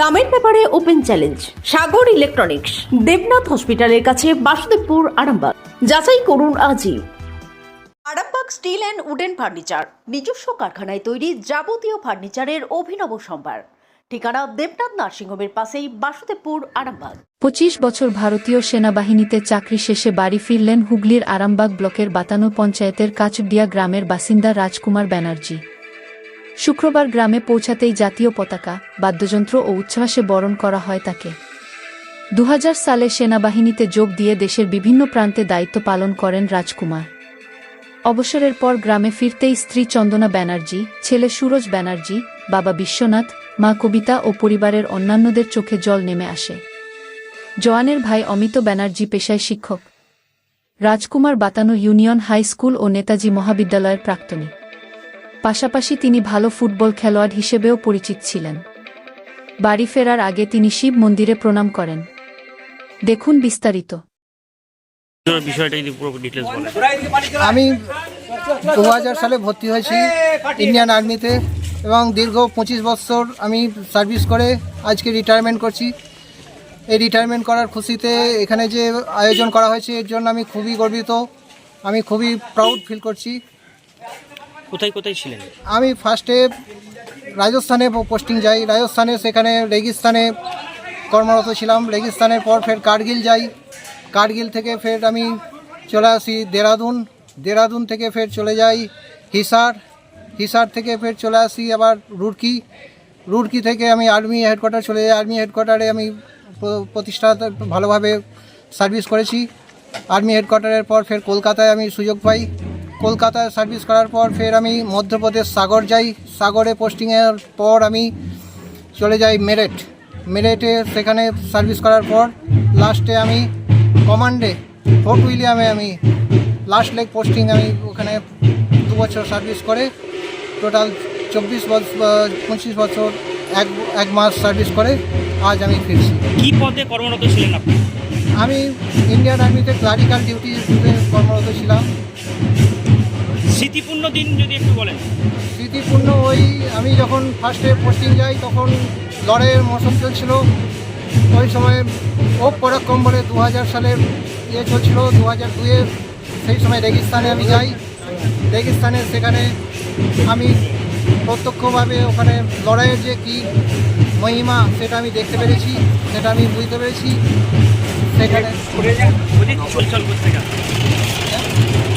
দামের ব্যাপারে open challenge, Sagar electronics, Debnath হসপিটালের কাছে বাসুদেবপুর, আরামবাগ। যাচাই করুন আজই। Arambagh steel and wooden furniture, নিজস্ব কারখানায় তৈরি যাবতীয় ফার্নিচারের অভিনব সম্ভার। ঠিকানা দেবনাথ নার্সিংহোমের পাশেই বাসুদেবপুর, আরামবাগ। পঁচিশ বছর ভারতীয় সেনাবাহিনীতে চাকরি শেষে বাড়ি ফিরলেন হুগলির আরামবাগ ব্লকের বাতানো পঞ্চায়েতের কাচডিয়া গ্রামের বাসিন্দা রাজকুমার ব্যানার্জি। শুক্রবার গ্রামে পৌঁছাতেই জাতীয় পতাকা, বাদ্যযন্ত্র ও উচ্ছ্বাসে বরণ করা হয় তাকে। দু হাজার সালে সেনাবাহিনীতে যোগ দিয়ে দেশের বিভিন্ন প্রান্তে দায়িত্ব পালন করেন রাজকুমার। অবসরের পর গ্রামে ফিরতেই স্ত্রী চন্দনা ব্যানার্জি, ছেলে সুরজ ব্যানার্জি, বাবা বিশ্বনাথ, মা কবিতা ও পরিবারের অন্যান্যদের চোখে জল নেমে আসে। জওয়ানের ভাই অমিত ব্যানার্জি পেশায় শিক্ষক। Rajkumar Batano union high school ও নেতাজি মহাবিদ্যালয়ের প্রাক্তনী। পাশাপাশি তিনি ভালো ফুটবল খেলোয়াড় হিসেবেও পরিচিত ছিলেন। বাড়ি ফেরার আগে তিনি শিব মন্দিরে প্রণাম করেন। দেখুন বিস্তারিত। আমি দু হাজার সালে ভর্তি হয়েছি ইন্ডিয়ান আর্মিতে এবং দীর্ঘ পঁচিশ বছর আমি সার্ভিস করে আজকে রিটায়ারমেন্ট করছি। এই রিটায়ারমেন্ট করার খুশিতে এখানে যে আয়োজন করা হয়েছে এর জন্য আমি খুবই গর্বিত। আমি খুবই প্রাউড ফিল করছি। কোথায় কোথায় ছিলেন? আমি ফার্স্টে রাজস্থানে পোস্টিং যাই। রাজস্থানে সেখানে রেগিস্তানে কর্মরত ছিলাম। রেগিস্তানের পর ফের কার্গিল যাই। কার্গিল থেকে ফের আমি চলে আসি দেরাদুন। দেরাদুন থেকে ফের চলে যাই হিসার। হিসার থেকে ফের চলে আসি আবার রুড়কি। রুড়কি থেকে আমি আর্মি হেডকোয়ার্টার চলে যাই। আর্মি হেডকোয়ার্টারে আমি প্রতিষ্ঠা ভালোভাবে সার্ভিস করেছি। আর্মি হেডকোয়ার্টারের পর ফের কলকাতায় আমি সুযোগ পাই। কলকাতায় সার্ভিস করার পর ফের আমি মধ্যপ্রদেশ সাগর যাই। সাগরে পোস্টিংয়ের পর আমি চলে যাই মেরেট মেরেটে সেখানে সার্ভিস করার পর লাস্টে আমি কমান্ডে ফোর্ট উইলিয়ামে আমি লাস্ট লেগ পোস্টিং আমি ওখানে দু বছর সার্ভিস করে টোটাল চব্বিশ বছর পঁচিশ বছর এক এক মাস সার্ভিস করে আজ আমি ফিরছি। কি পদে কর্মরত ছিলেন আপনি? আমি ইন্ডিয়ান আর্মিতে ক্লারিক্যাল ডিউটি কর্মরত ছিলাম। স্মৃতিপূর্ণ দিন যদি একটু বলেন। স্মৃতিপূর্ণ ওই আমি যখন ফার্স্টে পোস্টিং যাই তখন লড়াইয়ের মৌসুম চলছিল। ওই সময় ও পরাক্রম বলে দু হাজার সালের ইয়ে চলছিল দু হাজার দুয়ে সেই সময় রেগিস্তানে আমি যাই। রেগিস্তানে সেখানে আমি প্রত্যক্ষভাবে ওখানে লড়াইয়ের যে কী মহিমা সেটা আমি দেখতে পেরেছি সেটা আমি বুঝতে পেরেছি। সেখানে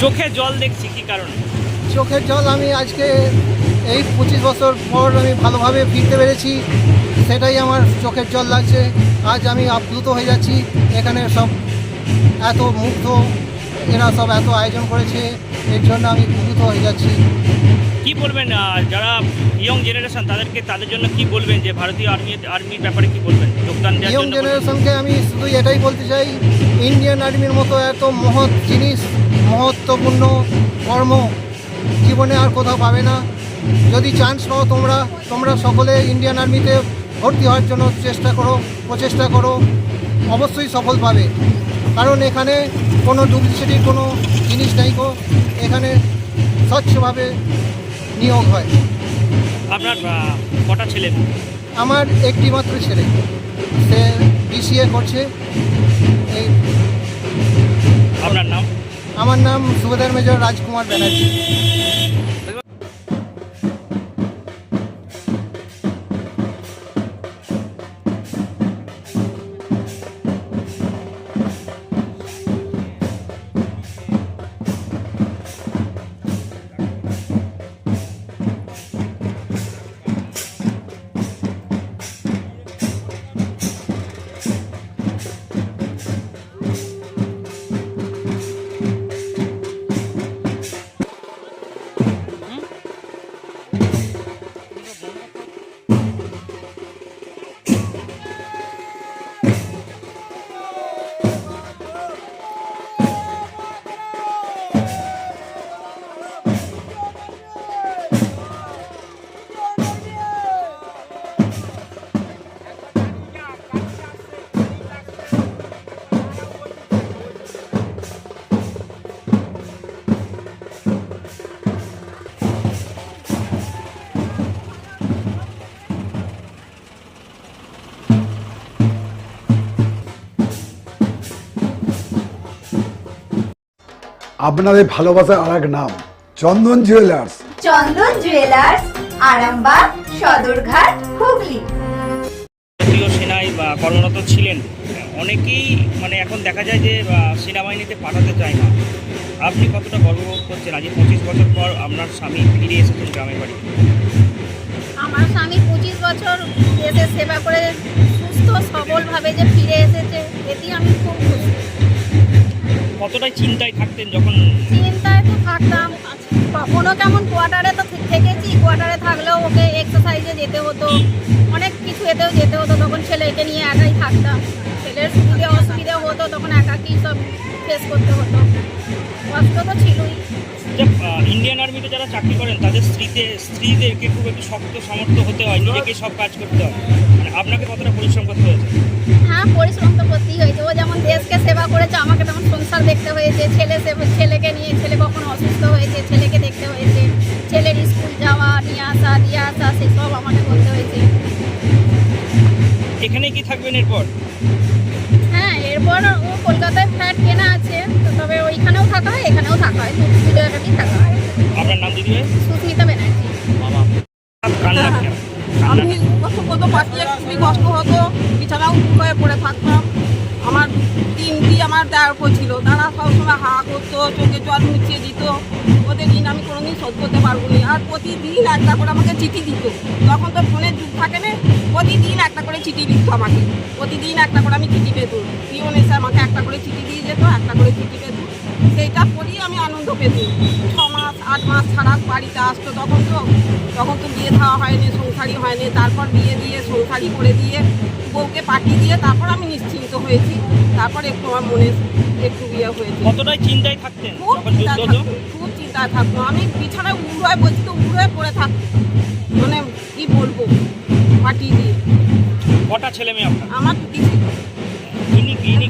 চোখে জল দেখছি কি কারণে? চোখের জল আমি আজকে এই পঁচিশ বছর পর আমি ভালোভাবে ফিরতে পেরেছি সেটাই আমার চোখের জল লাগছে। আজ আমি আপ্লুত হয়ে যাচ্ছি এখানে সব এত মুগ্ধ এরা সব এত আয়োজন করেছে এর জন্য আমি মুগ্ধ হয়ে যাচ্ছি। কি বলবেন যারা ইয়ং জেনারেশন তাদেরকে তাদের জন্য কি বলবেন যে ভারতীয় আর্মি আর্মির ব্যাপারে কি বলবেন? যোগদান ইয়ং জেনারেশনকে আমি শুধু এটাই বলতে চাই ইন্ডিয়ান আর্মির মতো এত মহৎ জিনিস মহত্বপূর্ণ কর্ম জীবনে আর কোথাও পাবে না। যদি চান্স পাও তোমরা তোমরা সকলে ইন্ডিয়ান আর্মিতে ভর্তি হওয়ার জন্য চেষ্টা করো প্রচেষ্টা করো অবশ্যই সফল পাবে। কারণ এখানে কোনো ডুপ্লিসিটির কোনো জিনিস নাই গো এখানে স্বচ্ছভাবে নিয়োগ হয়। আপনার কটা ছেলে? আমার একটি মাত্র ছেলে সে বিসিএ করছে এই আমার নাম সুবেদার মেজর রাজকুমার ব্যানার্জি। আপনাদের ভালোবাসার আর এক নাম চন্দন জুয়েলার্স চন্দন জুয়েলার্স আরামবাগ সদরঘাট হুগলি। ভারতীয় সেনায় বা কর্মরত ছিলেন অনেকেই মানে এখন দেখা যায় যে সেনাবাহিনীতে পাঠাতে চায় না। আপনি কতটা গর্ববোধ করছেন? আজ পঁচিশ বছর পর আপনার স্বামী ফিরে এসেছেন গ্রামের বাড়ি। আমার স্বামী পঁচিশ বছর দেশে সেবা করে সুস্থ সবলভাবে যে ফিরে এসেছে এটি আমি খুব খুশি। কতটাই চিন্তায় থাকতেন যখন? চিন্তায় তো থাকতাম। কখনো কেমন কোয়ার্টারে তো থেকেছি কোয়ার্টারে থাকলেও ওকে এক্সারসাইজে যেতে হতো, অনেক কিছু এতেও যেতে হতো, তখন ছেলেকে নিয়ে একাই থাকতাম। ছেলের সুবিধে অসুবিধে হতো, তখন একাকেই সব ফেস করতে হতো। কষ্ট তো ছিলই। ইন্ডিয়ান আর্মিতে যারা চাকরি করেন তাদের স্ত্রীতে স্ত্রীদেরকে খুব একটু শক্ত সামর্থ্য হতে হয় নিজেকে সব কাজ করতে হয়। মানে আপনাকে কতটা পরিশ্রম করতে হয়েছে? হ্যাঁ পরিশ্রম তো করতেই হয়েছে। ও যেমন দেশকে সেবা করেছে আমাকে তেমন সংসার দেখতে হয়েছে। ছেলে ছেলেকে নিয়ে ছেলে কখনো অসুস্থ হয়েছে ছেলেকে দেখতে হয়েছে। ছেলের স্কুল যাওয়া নিয়ে আসা দিয়ে আসা সেসব আমাকে করতে হয়েছে। এখানেই কি থাকবেন এরপর? এরপর ও কলকাতায় ফ্ল্যাট কেনা আছে তো তবে ওইখানেও থাকা হয় এখানেও থাকা হয় দুটো জায়গাতেই থাকা হয়। আপনার নাম দিদি সুস্মিতা ব্যানার্জি। আমি কষ্ট করতে পারছি খুবই কষ্ট হতো বিছানাও হয়ে পড়ে থাকতাম। আমার তিনটি আমার উপর ছিল তারা সবসময় হা করতো, চোখে জল মুছিয়ে দিত। ওদের ঋণ আমি কোনোদিন শোধ করতে পারব না আর প্রতিদিন একটা করে আমাকে চিঠি দিত। তখন তো ফোনের যুগ থাকে না, প্রতিদিন একটা করে চিঠি দিত আমাকে। প্রতিদিন একটা করে আমি চিঠি পেত। পিওন এসে আমাকে একটা করে চিঠি দিয়ে যেত, একটা করে চিঠি পেত। সেইটা পড়েই আমি আনন্দ পেতাম ছ মাস আট মাস ছাড়া বাড়িতে আসতো তখন তো তখন তো বিয়ে দেওয়া হয়নি সংসারই হয়নি। তারপর বিয়ে দিয়ে সংসারই করে দিয়ে বউকে পাঠিয়ে দিয়ে তারপর আমি নিশ্চিন্ত হয়েছি। তারপর একটু আমার মনে একটু বিয়ে হয়েছে। কতটাই চিন্তায় থাকতেন খুব চিন্তায় থাকতো খুব চিন্তায় থাকতো। আমি বিছানায় উড়োয় বলছি তো উড়োয় পড়ে থাকতো মানে কি বলব? পাঠিয়ে দিয়ে। কটা ছেলে মেয়ে আপনার? আমার দুটি ছিল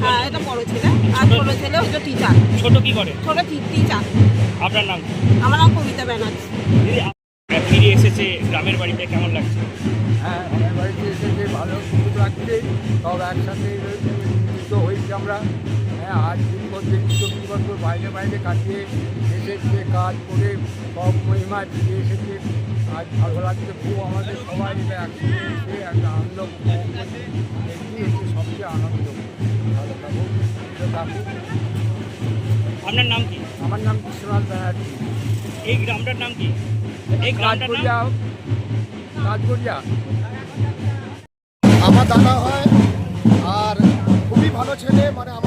হ্যাঁ এটা বড় ছেলে। ছেলে ওই টিচার ছোট কি করে? ছোটো টিচার আপনার নাম? আমার নাম কবিতা ব্যানার্জি। ফিরে এসেছে গ্রামের বাড়িতে কেমন লাগছে? হ্যাঁ আমার বাড়িতে এসে যে ভালো সুযোগ লাগছে সব একসাথে মিলিত হয়েছি আমরা। হ্যাঁ আজ দিন চব্বিশ বছর বাইরে বাইরে কাটিয়ে এসেছে কাজ করে সব মহিমায় ফিরে এসেছে। আজ ভালো লাগছে খুব আমাদের সবাই মিলে একসাথে একটা আনন্দ সবচেয়ে আনন্দ। আপনার নাম কি? আমার নাম বিশ্বনাথ ব্যানার্জি। এই গ্রামটার নাম কি? এই গ্রামটার নাম? আমার দাদা হয় আর খুবই ভালো ছেলে মানে আমাদের